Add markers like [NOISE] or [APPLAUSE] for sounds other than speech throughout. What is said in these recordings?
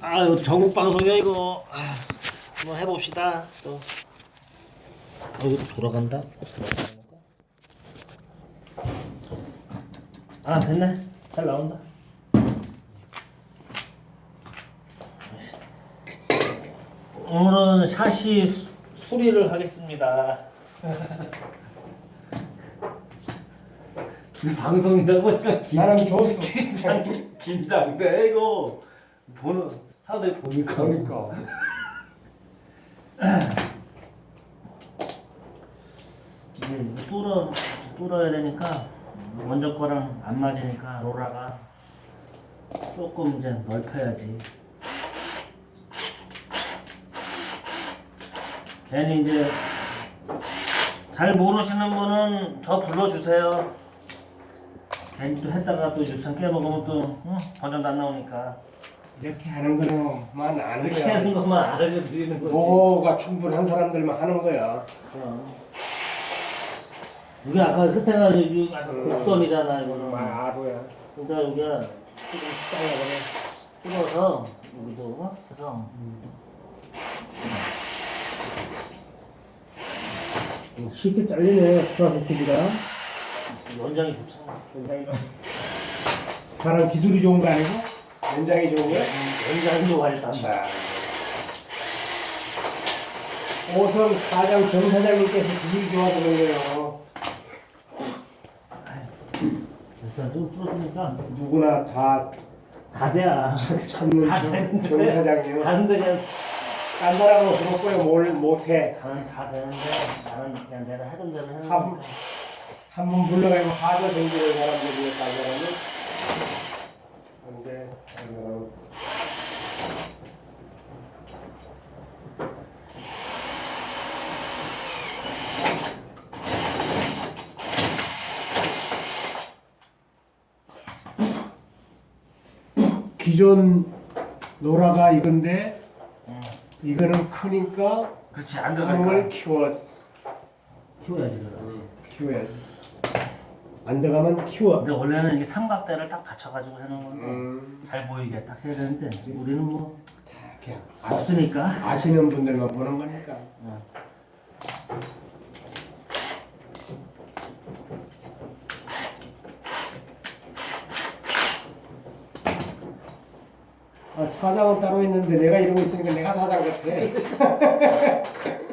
아유 전국 방송이야 이거. 아, 한번 해봅시다. 또. 어, 이거 돌아간다. 아 됐네. 잘 나온다. 오늘은 샷시 수- 수리를 하겠습니다. 방송이라고 하니까 긴- 나랑 좋았어. 긴장 긴장돼 이거 보는 사람들이 보니까 그러니까. 이게 뚫어 뚫어야 되니까 먼저 거랑 안 맞으니까 로라가 조금 이제 넓혀야지. 괜히 이제 잘 모르시는 분은 저 불러주세요. 괜히 또 했다가 또 유창 깨먹으면 또 응? 번전도 안 나오니까 이렇게 하는 거만 아는 이렇게 거야. 하는 것만 알려드리는 거지. 노가 충분한 사람들만 하는 거야. 그럼. 이게 아까 끝에가 여기 아까 음. 곡선이잖아 이거는. 아, 아로야. 그러니까 여기가 조금 잘라버려 뚫어서 여기도 어? 해서 쉽게 잘리네, 스파게티가. 연장이 좋잖아. 사람 기술이 좋은 거 아니고? 연장이 좋은 거야? 연장이 좋아야 다 자. 오선 사장 정 사장님께서 기술이 좋아서 그런 거예요. 일단 좀 뚫었으니까 누구나 다 다 돼야. 찾는 다 정, 되는데. 정 사장님. 다른데 그냥 딴 사람은 거예요. 뭘 못해. 다는 다 되는데 나는 그냥 내가 하던 대로 해는 한- 거니까. 한번 불러가지고 하도 생기는 사람들이. 딴 사람은. 기존 노라가 이건데 응. 이거는 크니까 그렇지 안을 들어가니까 키웠어. 키워야지 들어가지. 키워야지. 안 들어가면 키워. 근데 원래는 이게 삼각대를 딱 받쳐가지고 해놓은 건데 음, 잘 보이게 딱 해야 되는데 우리는 뭐 그냥 아, 없으니까. 아시는 분들만 보는 거니까. 어. 아, 사장은 따로 있는데 내가 이러고 있으니까 내가 사장 같아. [LAUGHS]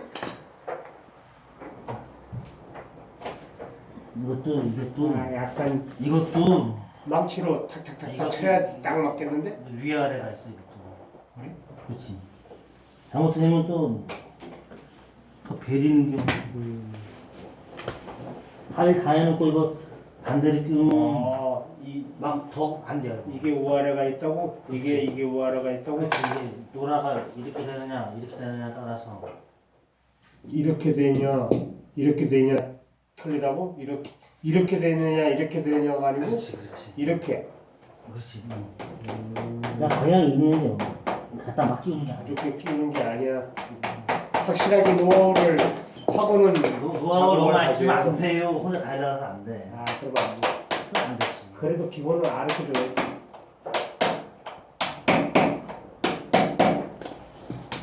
이것도 이것도 아, 약간 이것도 망치로 이거- 탁탁탁탁 쳐야지 딱 맞겠는데? 위아래가 있어 이것도. 그래? 그렇지. 잘못하면 또더 베리는 게 음. 타일 다 해놓고 이거 반대로 끼우면 어, 이, 막더안 돼요. 이게 우아래가 있다고? 이게. 이게 우아래가 있다고? 그렇지 이게 노라가 이렇게 되느냐 이렇게 되느냐 따라서 이렇게 되냐 이렇게 되냐 틀리다고? 이렇게 이렇게 되느냐 이렇게 되느냐가 아니고 그렇지 그렇지 이렇게 그렇지. 나 방향이 있는요. 갖다 막 끼우는 게 아니야. 이렇게 끼우는 게 아니야. 확실하게 노를 하고는 노- 노하우를 너무 많이 주면 안 돼. 돼요. 혼자 다 일어나서 안 돼. 아, 그럼 안 돼. 그건 안 되지. 그래도 기본을 알려줘야지.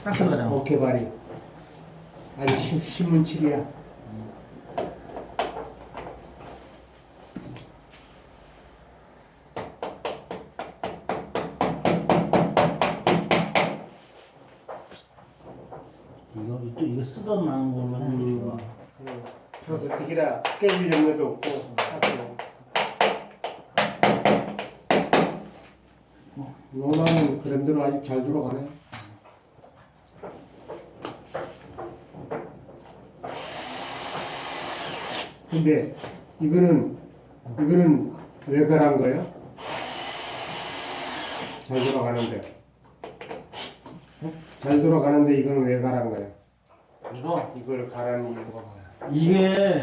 딱 들어가잖아. 어깨발이 아주 신- 신문칠이야. 이거 또 이거 쓰던 나는 걸로 하는 게 좋아. 저도 되기라 깨질 염려도 없고 하고. 노나는 그런대로 아직 잘 돌아가네. 근데 이거는 이거는 왜 가란 거예요? 잘 돌아가는데. 잘 돌아가는데 이거는 왜 가란 거예요? 이거 이걸 가라는 이유가 뭐야? 이게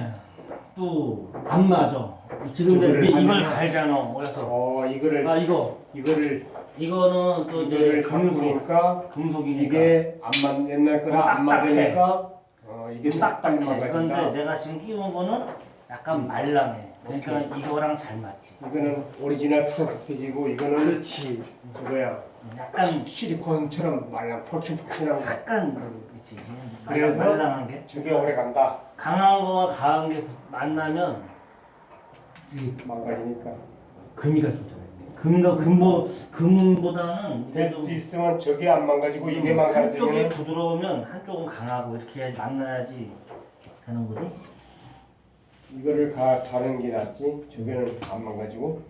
또 안 맞아. 지금 이제 이걸 하면- 갈잖아. 그래서 어 이거를 아 이거 이거를 이거는 또 이제 이거를 금속 바꾸니까 금속이니까 이게 안 맞, 옛날 거랑 안 딱딱해. 맞으니까 어, 이게 딱딱해. 딱딱 그런데 맞아진다. 내가 지금 끼운 거는 약간 말랑해. 그러니까 이거랑 잘 맞지. 이거는 오리지널 프로세스이고 이거는 그렇지. 그거야. 약간 실리콘처럼 말랑 폴신폴신한 거. 약간 있지. 그래서? 말랑한 게 저게 오래 간다. 강한 거와 강한 게 만나면 이 망가지니까. 금이 갈수 있잖아요. 금과 금보 금보다는 될 수도 있으면 저게 안 망가지고 이게 한쪽이 망가지면 부드러우면 한쪽은 강하고 이렇게 해야지 만나야지 되는 거지. 이거를 가, 가는 게 낫지. 저게는 안 망가지고.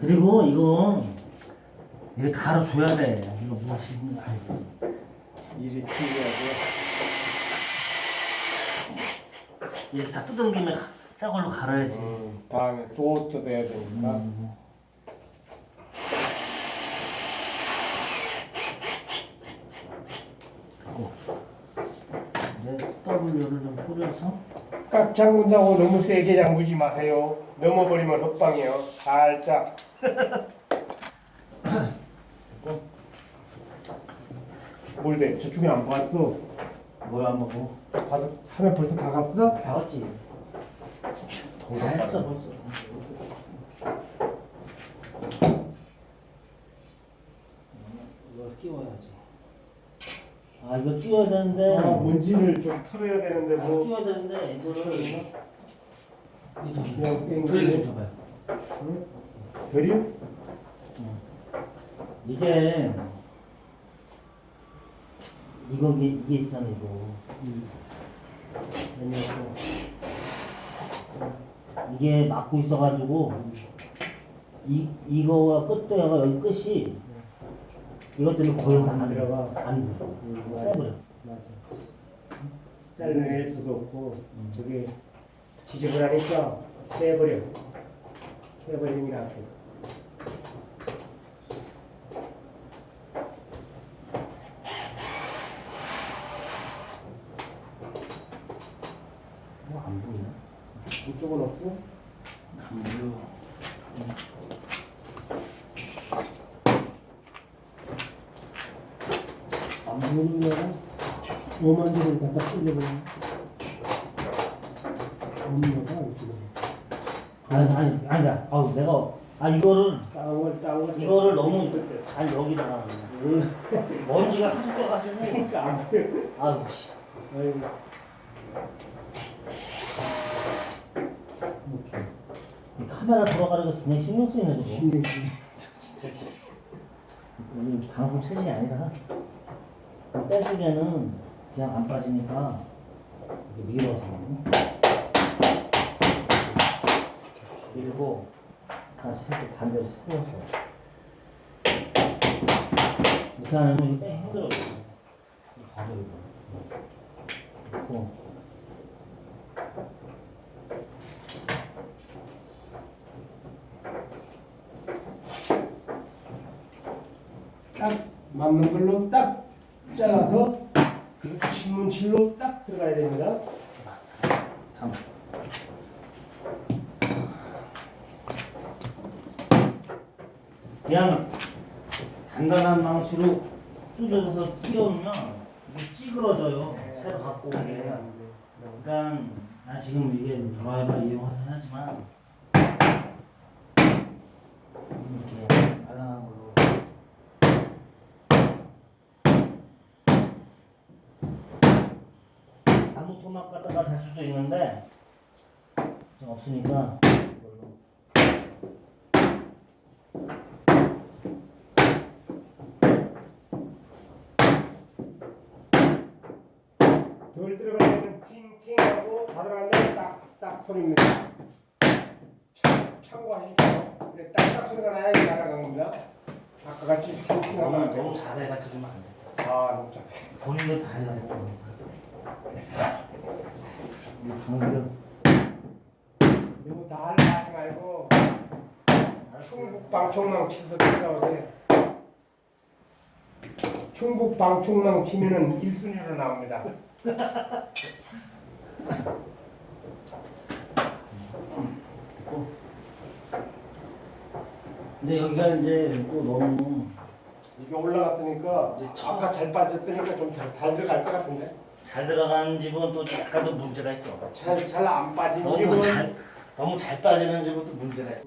그리고 이거 이거 갈아 줘야 돼. 이거 무엇이 아이고. 일이 필요하고. 이렇게 다 뜯은 김에 가- 새 걸로 갈아야지. 음, 다음에 또 뜯어야 되니까. 음. 됐고. 이제 W를 좀 뿌려서 꽉 잠근다고 너무 세게 잠그지 마세요. 넘어버리면 헛방이에요. 살짝. [COUGHS] 뭘 돼? 저쪽엔 안 봤어. 뭐야 안 먹고 봐서 하면 벌써 박았어? 박았지. 다 했어 벌써. 이거 끼워야지. 아 이거 끼워야 되는데. 아, 먼지를 좀 털어야 되는데 아, 뭐 끼워야 되는데 이거를 이거 좀 그냥 뺑 드릴 좀 줘봐요. 응? 드릴? 이게 이거 이게, 이게 있잖아 이거. 왜냐면 이게 막고 있어가지고 이 이거와 끝대가 여기 끝이 이것 때문에 거기서 안 들어가. 안 들어. 음, 빼버려. 맞아. 잘라낼 수도 없고 저게 지저분하니까 빼버려. 빼버리는 게 낫고. 뭐안 보이네. 이쪽은 없고 안 보여. 안 보이는 거는 오만 점을 갖다. 없는 거가 이쪽에. 아니 아니 아니다. 아우 내가 아 이거를 땅을 땅을 이거를 너무 아니 여기다가 먼지가 하도 껴가지고 그러니까 안 보여. 아우 씨. 아이고. 이렇게. 이 카메라 돌아가는 거 굉장히 신경 쓰이네 저거. 신경 쓰. 진짜. 씨. 우리 방송 체질이 아니라 빼주면은 그냥 안 빠지니까 이렇게 밀어서 밀고 다시 이렇게 반대로 세워서 이렇게 하면 이거 빼기 힘들어요. 이거. 그리고 딱 맞는 걸로 딱 잘라서 그 신문실로 딱 들어가야 됩니다. 잠. 그냥 간단한 뜯어서 끼우면 이게 찌그러져요. 새로 갖고 오게. 그러니까 나 지금 이게 드라이버 이용해서 하지만 이렇게 말랑한 걸로 나무 토막 갖다가 될 수도 있는데 없으니까 이걸로 덜 들어가면 팅팅하고 다 들어간다면 딱딱 소리입니다. 참- 참고하십시오. 그래 딱딱 소리가 나야지 날아간 겁니다. 아까 같이 팅팅하면 너무. 자세히 가르쳐주면 안 돼. 아 짜. 본인도 다 해라고. 이 방금 너무 다 하지 말고 충북 방충망 치서 들어가세요. 충북 방충망 치면은 1순위로 나옵니다. 근데 여기가 이제 또 너무 이게 올라갔으니까 이제 아까 잘 빠졌으니까 좀 잘 들어갈 것 같은데. 잘 들어가는 집은 또 약간 또 문제가 있죠. 잘 잘 안 빠진 너무 집은 잘 너무 잘 빠지는 집은 또 문제가 있어.